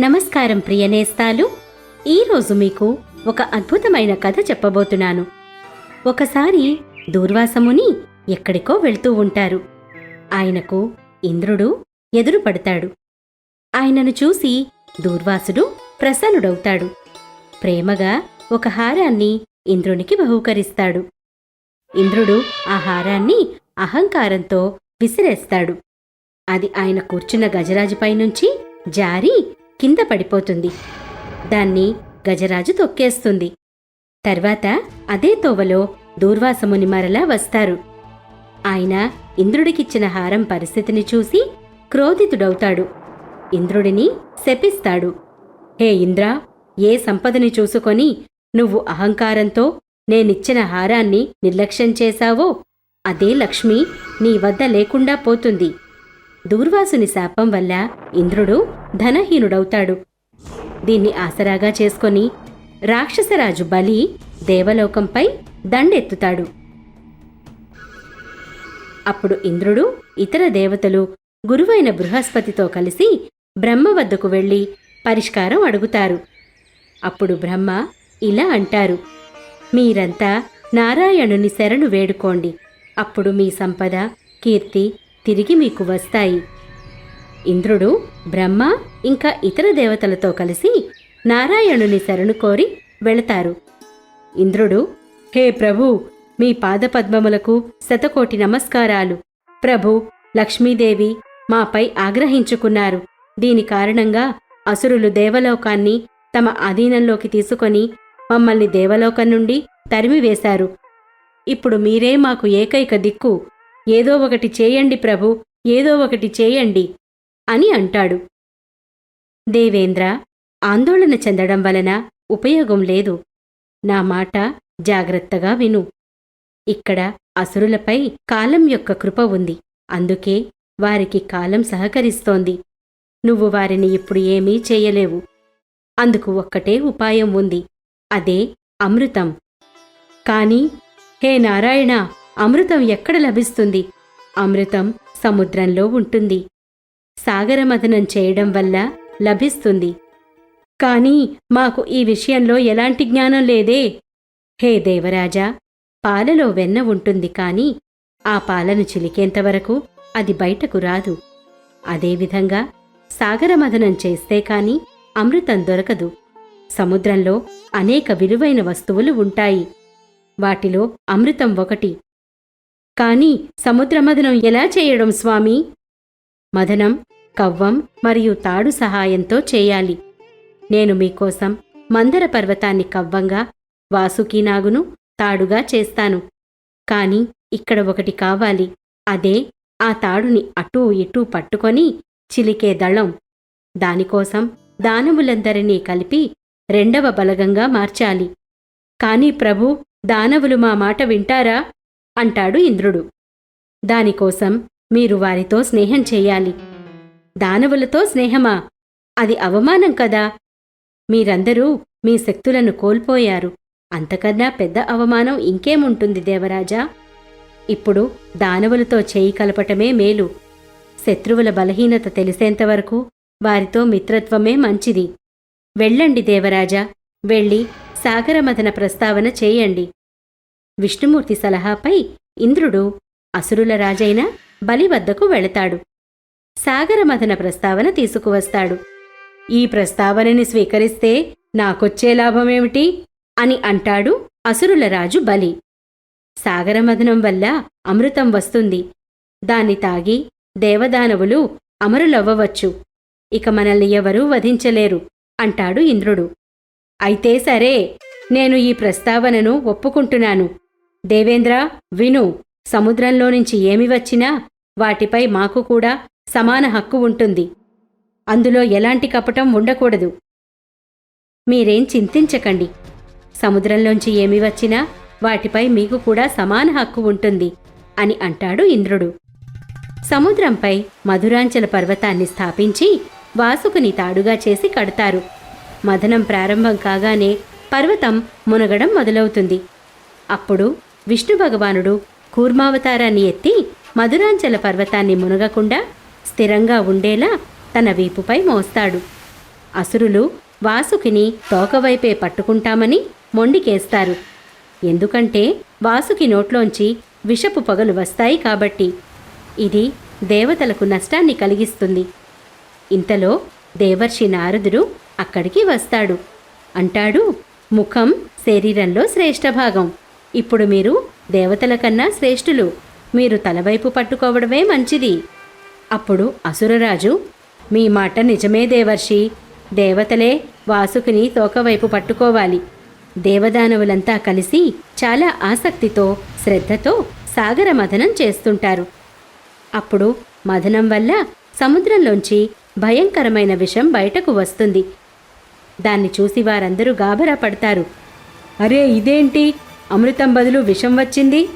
నమస్కారం ప్రియనేస్తాలు ఈరోజు మీకు ఒక అద్భుతమైన కథ చెప్పబోతున్నాను. ఒకసారి దూర్వాసముని ఎక్కడికో వెళ్తూ ఉంటారు. ఆయనకు ఇంద్రుడు ఎదురు పడతాడు ఆయనను చూసి దూర్వాసుడు ప్రసన్నుడవుతాడు. ప్రేమగా ఒక హారాన్ని ఇంద్రునికి బహూకరిస్తాడు. ఇంద్రుడు ఆ హారాన్ని అహంకారంతో విసిరేస్తాడు. అది ఆయన కూర్చున్న గజరాజుపై నుంచి జారి కింద పడిపోతుంది. దాన్ని గజరాజు తొక్కేస్తుంది. తర్వాత అదే తోవలో దూర్వాసముని మరలా వస్తారు. ఆయన ఇంద్రుడికిచ్చిన హారం పరిస్థితిని చూసి క్రోధితుడవుతాడు. ఇంద్రుడిని శపిస్తాడు. హే ఇంద్ర ఏ సంపదని చూసుకొని నువ్వు అహంకారంతో నేనిచ్చిన హారాన్ని నిర్లక్ష్యం చేశావో అదే లక్ష్మి నీ వద్ద లేకుండా పోతుంది. దూర్వాసుని శాపం వల్ల ఇంద్రుడు ధనహీనుడవుతాడు. దీన్ని ఆసరాగా చేసుకొని రాక్షసరాజు బలి దేవలోకంపై దండెత్తుతాడు. అప్పుడు ఇంద్రుడు ఇతర దేవతలు గురువైన బృహస్పతితో కలిసి బ్రహ్మ వద్దకు వెళ్ళి పరిష్కారం అడుగుతారు. అప్పుడు బ్రహ్మ ఇలా అంటారు మీరంతా నారాయణుని శరణు వేడుకోండి. అప్పుడు మీ సంపద కీర్తి తిరిగి మీకు వస్తాయి. ఇంద్రుడు బ్రహ్మ ఇంకా ఇతర దేవతలతో కలిసి నారాయణుని శరణు కోరి వెళతారు. ఇంద్రుడు హే ప్రభు మీ పాదపద్మములకు శతకోటి నమస్కారాలు. ప్రభు లక్ష్మీదేవి మాపై ఆగ్రహించుకున్నారు. దీని కారణంగా అసురులు దేవలోకాన్ని తమ అధీనంలోకి తీసుకొని మమ్మల్ని దేవలోకం నుండి తరిమివేశారు. ఇప్పుడు మీరే మాకు ఏకైక దిక్కు. ఏదో ఒకటి చేయండి ప్రభు ఏదో ఒకటి చేయండి అని అంటాడు. దేవేంద్ర ఆందోళన చెందడం వలన ఉపయోగం లేదు. నా మాట జాగ్రత్తగా విను. ఇక్కడ అసురులపై కాలం యొక్క కృప ఉంది. అందుకే వారికి కాలం సహకరిస్తోంది. నువ్వు వారిని ఇప్పుడు ఏమీ చేయలేవు. అందుకు ఒక్కటే ఉపాయం ఉంది. అదే అమృతం. కాని హే నారాయణ అమృతం ఎక్కడ లభిస్తుంది? అమృతం సముద్రంలో ఉంటుంది. సాగరమథనం చేయడం వల్ల లభిస్తుంది. కానీ మాకు ఈ విషయంలో ఎలాంటి జ్ఞానం లేదే. హే దేవరాజా పాలలో వెన్న ఉంటుంది కాని ఆ పాలను చిలికేంతవరకు అది బయటకు రాదు. అదేవిధంగా సాగరమథనం చేస్తే కాని అమృతం దొరకదు. సముద్రంలో అనేక విలువైన వస్తువులు ఉంటాయి. వాటిలో అమృతం ఒకటి. కానీ సముద్రమథనం ఎలా చేయడం స్వామి? మదనం కవ్వం మరియు తాడు సహాయంతో చేయాలి. నేను మీకోసం మందర పర్వతాన్ని కవ్వంగా వాసుకీనాగును తాడుగా చేస్తాను. కాని ఇక్కడ ఒకటి కావాలి. అదే ఆ తాడుని అటూ ఇటూ పట్టుకొని చిలికే దళం. దానికోసం దానవులందరినీ కలిపి రెండవ బలగంగా మార్చాలి. కాని ప్రభు దానవులు మా మాట వింటారా? అంటాడు ఇంద్రుడు. దానికోసం మీరు వారితో స్నేహం చేయాలి. దానవులతో స్నేహమా? అది అవమానం కదా. మీరందరూ మీ శక్తులను కోల్పోయారు. అంతకన్నా పెద్ద అవమానం ఇంకేముంటుంది దేవరాజా? ఇప్పుడు దానవులతో చేయి కలపటమే మేలు. శత్రువుల బలహీనత తెలిసేంతవరకు వారితో మిత్రత్వమే మంచిది. వెళ్ళండి దేవరాజా. వెళ్ళి సాగరమదన ప్రస్తావన చేయండి. విష్ణుమూర్తి సలహాపై ఇంద్రుడు అసురుల రాజైన బలి వద్దకు వెళతాడు. సాగరమథన ప్రస్తావన తీసుకువస్తాడు. ఈ ప్రస్తావనని స్వీకరిస్తే నాకొచ్చే లాభమేమిటి? అని అంటాడు అసురుల రాజు బలి. సాగరమథనం వల్ల అమృతం వస్తుంది. దాన్ని తాగి దేవదానవులు అమరులవ్వవచ్చు. ఇక మనల్ని ఎవరూ వధించలేరు అంటాడు ఇంద్రుడు. అయితే సరే నేను ఈ ప్రస్తావనను ఒప్పుకుంటున్నాను. దేవేంద్ర విను సముద్రంలో నుంచి ఏమి వచ్చినా వాటిపై మాకు కూడా సమాన హక్కు ఉంటుంది. అందులో ఎలాంటి కపటం ఉండకూడదు. మీరేం చింతించకండి. సముద్రంలోంచి ఏమి వచ్చినా వాటిపై మీకు కూడా సమాన హక్కు ఉంటుంది అని అంటాడు ఇంద్రుడు. సముద్రంపై మధురాంచల పర్వతాన్ని స్థాపించి వాసుకుని తాడుగా చేసి కడతారు. మదనం ప్రారంభం కాగానే పర్వతం మునగడం మొదలవుతుంది. అప్పుడు విష్ణు భగవానుడు కూర్మావతారాన్ని ఎత్తి మధురాంచల పర్వతాన్ని మునగకుండా స్థిరంగా ఉండేలా తన వీపుపై మోస్తాడు. అసురులు వాసుకిని తోకవైపే పట్టుకుంటామని మొండికేస్తారు. ఎందుకంటే వాసుకి నోట్లోంచి విషపు పొగలు వస్తాయి కాబట్టి ఇది దేవతలకు నష్టాన్ని కలిగిస్తుంది. ఇంతలో దేవర్షి నారదుడు అక్కడికి వస్తాడు. అంటాడు ముఖం శరీరంలో శ్రేష్ఠ భాగం. ఇప్పుడు మీరు దేవతల కన్నా శ్రేష్ఠులు. మీరు తలవైపు పట్టుకోవడమే మంచిది. అప్పుడు అసురరాజు మీ మాట నిజమే దేవర్షి. దేవతలే వాసుకిని తోకవైపు పట్టుకోవాలి. దేవదానవులంతా కలిసి చాలా ఆసక్తితో శ్రద్ధతో సాగర మథనం చేస్తుంటారు. అప్పుడు మథనం వల్ల సముద్రంలోంచి భయంకరమైన విషం బయటకు వస్తుంది. దాన్ని చూసి వారందరూ గాబరా పడతారు. అరే ఇదేంటి? అమృతం బదులు విషం వచ్చింది.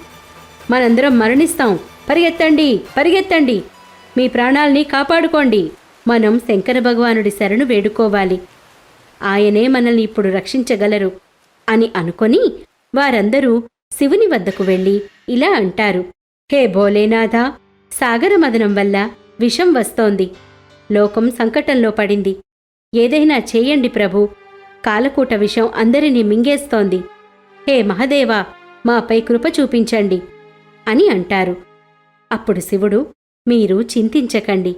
మనందరం మరణిస్తాం. పరిగెత్తండి పరిగెత్తండి. మీ ప్రాణాల్ని కాపాడుకోండి. మనం శంకర భగవానుడి శరణు వేడుకోవాలి. ఆయనే మనల్ని ఇప్పుడు రక్షించగలరు అని అనుకొని వారందరూ శివుని వద్దకు వెళ్ళి ఇలా అంటారు. హే భోలేనాథ సాగరమదనం వల్ల విషం వస్తోంది. లోకం సంకటంలో పడింది. ఏదైనా చేయండి ప్రభు. కాలకూట విషం అందరినీ మింగేస్తోంది. హే మహదేవా మాపై కృప చూపించండి అని అంటారు. అప్పుడు శివుడు మీరు చింతించకండి.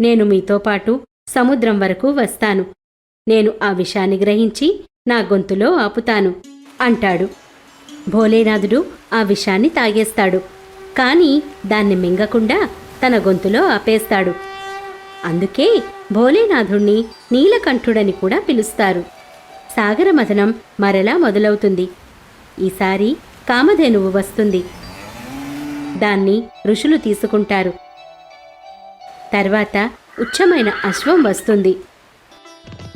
నేను మీతో పాటు సముద్రం వరకు వస్తాను. నేను ఆ విషాన్ని గ్రహించి నా గొంతులో ఆపుతాను అంటాడు. భోలేనాథుడు ఆ విషాన్ని తాగేస్తాడు. కాని దాన్ని మింగకుండా తన గొంతులో ఆపేస్తాడు. అందుకే భోలేనాథుణ్ణి నీలకంఠుడని కూడా పిలుస్తారు. సాగరమథనం మరలా మొదలవుతుంది. ఈసారి కామధేనువు వస్తుంది. దాన్ని ఋషులు తీసుకుంటారు. తర్వాత ఉచ్చమైన అశ్వం వస్తుంది.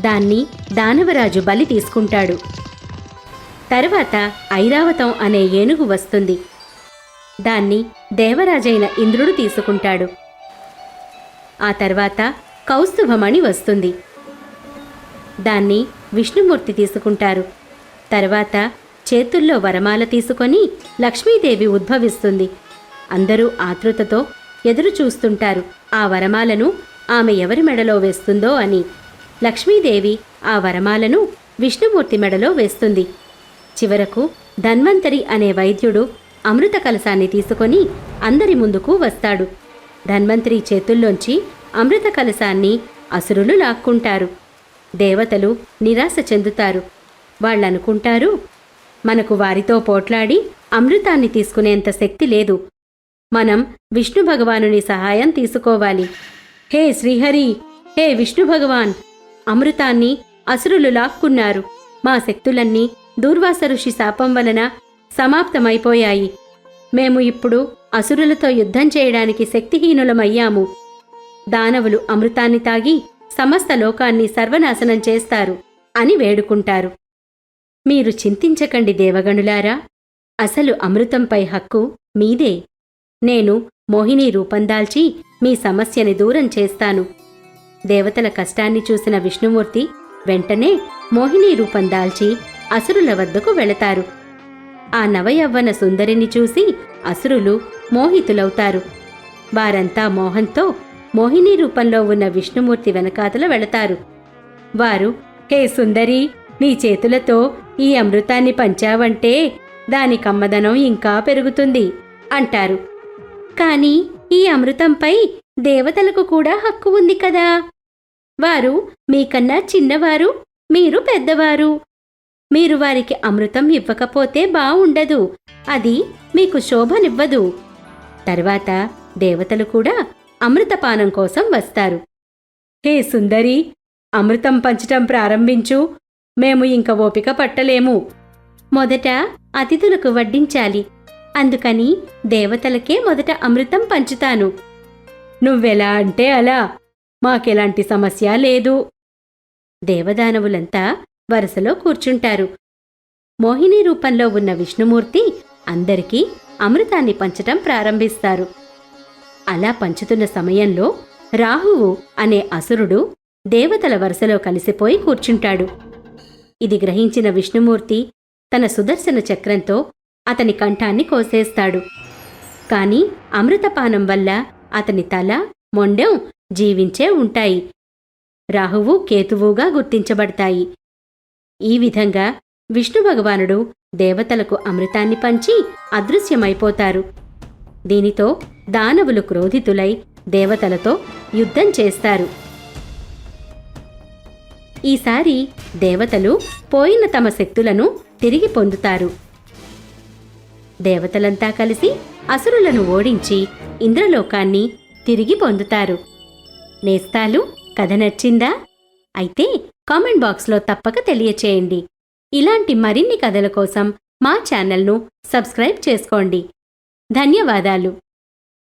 దాన్ని దానవరాజు బలి తీసుకుంటాడు. తర్వాత ఐరావతం అనే ఏనుగు వస్తుంది. దాన్ని దేవరాజైన ఇంద్రుడు తీసుకుంటాడు. ఆ తర్వాత కౌస్తుభమణి వస్తుంది. దాన్ని విష్ణుమూర్తి తీసుకుంటారు. తర్వాత చేతుల్లో వరమాల తీసుకొని లక్ష్మీదేవి ఉద్భవిస్తుంది. అందరూ ఆతృతతో ఎదురు చూస్తుంటారు. ఆ వరమాలను ఆమె ఎవరి మెడలో వేస్తుందో అని. లక్ష్మీదేవి ఆ వరమాలను విష్ణుమూర్తి మెడలో వేస్తుంది. చివరకు ధన్వంతరి అనే వైద్యుడు అమృత కలశాన్ని తీసుకొని అందరి ముందుకు వస్తాడు. ధన్వంతరి చేతుల్లోంచి అమృత కలశాన్ని అసురులు లాక్కుంటారు. దేవతలు నిరాశ చెందుతారు. వాళ్ళనుకుంటారు మనకు వారితో పోట్లాడి అమృతాన్ని తీసుకునేంత శక్తి లేదు. మనం విష్ణు భగవానుని సహాయం తీసుకోవాలి. హే శ్రీహరి! హే విష్ణు భగవాన్! అమృతాన్ని అసురులు లాక్కున్నారు. మా శక్తులన్నీ దూర్వాస ఋషి శాపం వలన సమాప్తమైపోయాయి. మేము ఇప్పుడు అసురులతో యుద్ధం చేయడానికి శక్తిహీనులమయ్యాము. దానవులు అమృతాన్ని తాగి సమస్త లోకాన్ని సర్వనాశనం చేస్తారు అని వేడుకుంటారు. మీరు చింతించకండి దేవగణులారా. అసలు అమృతంపై హక్కు మీదే. నేను మోహిని రూపం దాల్చి మీ సమస్యని దూరం చేస్తాను. దేవతల కష్టాన్ని చూసిన విష్ణుమూర్తి వెంటనే మోహిని రూపం దాల్చి అసురుల వద్దకు వెళతారు. ఆ నవయవ్వన సుందరిని చూసి అసురులు మోహితులవుతారు. వారంతా మోహంతో మోహిని రూపంలో ఉన్న విష్ణుమూర్తి వెనకాతల వెళతారు. వారు హే సుందరి! నీ చేతులతో ఈ అమృతాన్ని పంచావంటే దాని కమ్మదనం ఇంకా పెరుగుతుంది అంటారు. కాని ఈ అమృతంపై దేవతలకు కూడా హక్కు ఉంది కదా. వారు మీకన్నా చిన్నవారు మీరు పెద్దవారు. మీరు వారికి అమృతం ఇవ్వకపోతే బావుండదు అది మీకు శోభనివ్వదు. తర్వాత దేవతలు కూడా అమృతపానం కోసం వస్తారు. హే సుందరి అమృతం పంచటం ప్రారంభించు మేము ఇంక ఓపిక పట్టలేము. మొదట అతిథులకు వడ్డించాలి. అందుకని దేవతలకే మొదట అమృతం పంచుతాను. నువ్వెలా అంటే అలా. మాకెలాంటి సమస్య లేదు. దేవదానవులంతా వరుసలో కూర్చుంటారు. మోహిని రూపంలో ఉన్న విష్ణుమూర్తి అందరికీ అమృతాన్ని పంచటం ప్రారంభిస్తారు. అలా పంచుతున్న సమయంలో రాహువు అనే అసురుడు దేవతల వరుసలో కలిసిపోయి కూర్చుంటాడు. ఇది గ్రహించిన విష్ణుమూర్తి తన సుదర్శన చక్రంతో అతని కంఠాన్ని కోసేస్తాడు. కాని అమృతపానం వల్ల అతని తల మొండెం జీవించే ఉంటాయి. రాహువు కేతువుగా గుర్తించబడతాయి. ఈ విధంగా విష్ణు భగవానుడు దేవతలకు అమృతాన్ని పంచి అదృశ్యమైపోతారు. దీనితో దానవులు క్రోధితులై దేవతలతో యుద్ధం చేస్తారు. ఈసారి దేవతలు పోయిన తమ శక్తులను తిరిగి పొందుతారు. దేవతలంతా కలిసి అసురులను ఓడించి ఇంద్రలోకాన్ని తిరిగి పొందుతారు. నేస్తాలు కథ నచ్చిందా? అయితే కామెంట్ బాక్స్లో తప్పక తెలియచేయండి. ఇలాంటి మరిన్ని కథల కోసం మా ఛానల్ను సబ్స్క్రైబ్ చేసుకోండి. ధన్యవాదాలు.